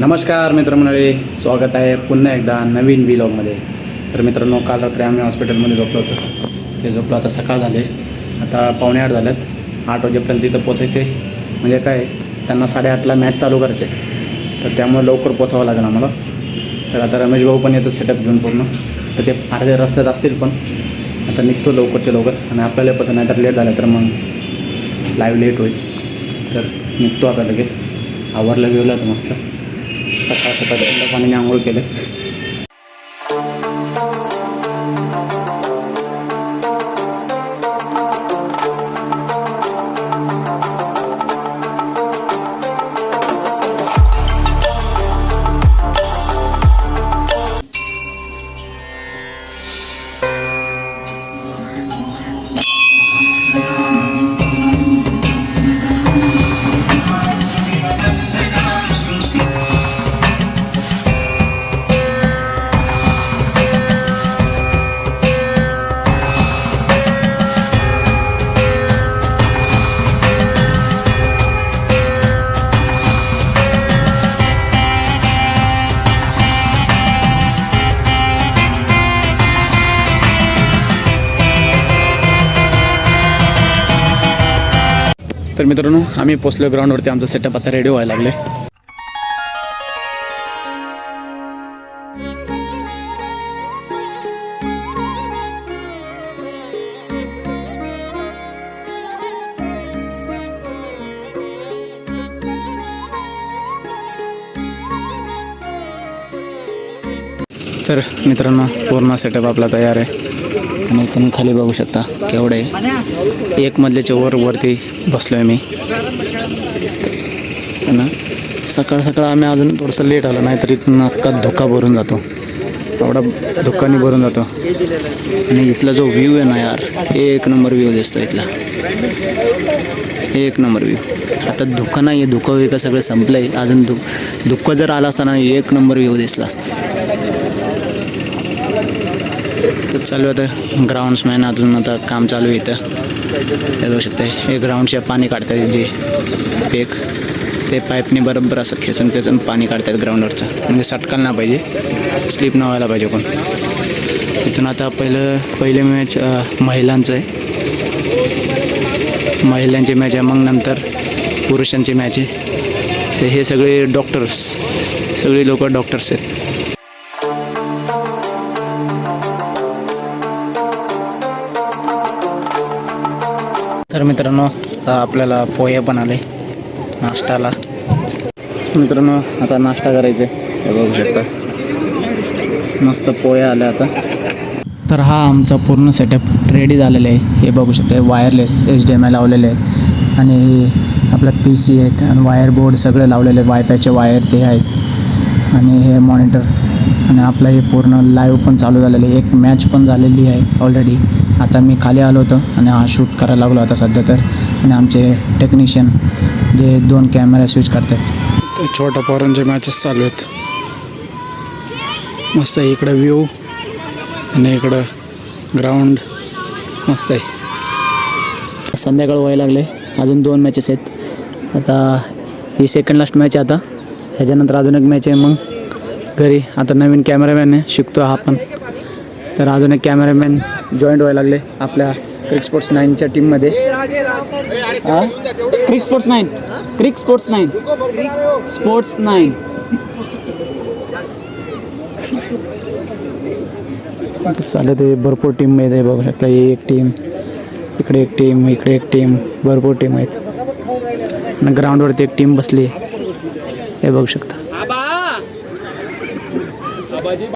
नमस्कार मित्रमंडळी स्वागत आहे पुन्हा एकदा नवीन विलॉगमध्ये तर मित्रांनो काल रात्री आम्ही हॉस्पिटलमध्ये झोपलो होतो. ते झोपलो आता सकाळ झाले. आता पावणे आठ झाल्यात आठ वाजेपर्यंत तिथं पोचायचे म्हणजे काय त्यांना साडेआठला मॅच चालू करायचे. तर त्यामुळे लवकर पोचावं लागेल आम्हाला. तर आता रमेश भाऊ पण येतात सेटअप घेऊन पूर्ण. तर ते अर्धे रस्त्यात असतील पण. आता निघतो लवकरच्या लवकर. आणि आपल्याला पोचा नाही तर लेट झालं तर मग लाईव्ह लेट होईल. तर निघतो आता लगेच. आवरलं बिवलं तर मस्त. सकाळ सकाळ थंड पाण्याने आंघोळ केलं तर मित्रांनो आम्ही पोचलो ग्राउंडवरती आमचा सेटअप आता रेडी व्हायला लागले तर मित्रांनो पूर्ण सेटअप आपला तयार आहे. आणि तुम्ही खाली बघू शकता केवढे एक मधल्याच्या वर वरती बसलो आहे मी ना? सकाळ सकाळ आम्ही अजून थोडंसं लेट आलो नाही तर इथून अख्खा धोका भरून जातो. एवढा धोकाने भरून जातो. आणि इथला जो व्ह्यू आहे ना यार एक नंबर व्ह्यू दिसतो इथला. एक नंबर व्ह्यू आता धुकं नाही आहे धुकं विकं सगळं संपलं आहे अजून धु धुकं जर आला असता ना एक नंबर व्ह्यू दिसला असता. तर चालू आहे आता. ग्राउंड्समॅन अजून आता काम चालू आहे इथं. हे बघू शकता. हे ग्राउंडच्या पाणी काढतात जे पेक ते पाईपने बरोबर असं खेचून खेचून पाणी काढतात ग्राउंडवरचं म्हणजे सटकायला नाही पाहिजे. स्लिप न व्हायला पाहिजे कोण. इथून आता पहिलं पहिले मॅच महिलांचं आहे. महिलांची मॅच आहे. मग नंतर पुरुषांची मॅच आहे. तर हे सगळे डॉक्टर्स सगळे लोक डॉक्टर्स आहेत. तर मित्रांनो आपल्याला पोहे पण आले नाश्त्याला. मित्रांनो आता नाश्ता करायचा हे बघू शकता. मस्त पोहे आले आता. तर हा आमचा पूर्ण सेटअप रेडी झालेला आहे. हे बघू शकता wireless H D M I लावलेले आहेत. आणि हे आपला पी सी आहेत आणि वायर बोर्ड सगळे लावलेले वायफायचे वायर ते आहेत. आणि हे मॉनिटर आणि आपलं हे पूर्ण लाईव्ह पण चालू झालेलं आहे. एक मॅच पण झालेली आहे ऑलरेडी आता मी खाली आलो होतो आणि हा शूट करायला लागलो आता सध्या तर. आणि आमचे टेक्निशियन जे दोन कॅमेरा स्विच करतात. छोट्या पोरांचे मॅचेस चालू आहेत. मस्त आहे. इकडं व्ह्यू आणि इकडं ग्राउंड मस्त आहे. संध्याकाळ व्हायला लागले. अजून दोन मॅचेस आहेत. आता ही सेकंड लास्ट मॅच आहे आता. ह्याच्यानंतर अजून एक मॅच आहे मग. घरी. आता नवीन कॅमेरामॅन आहे. शिकतो हा पण. तर अजून एक कॅमेरामॅन जॉईंट व्हायला लागले आपल्या क्रिक स्पोर्ट्स नाईनच्या टीममध्ये cric sports nine cric sports nine sports nine चालत ते भरपूर टीम आहे बघू शकता. ही एक टीम इकडे एक टीम इकडे एक टीम भरपूर टीम आहेत. आणि ग्राउंडवरती एक टीम बसली आहे. हे बघू शकता.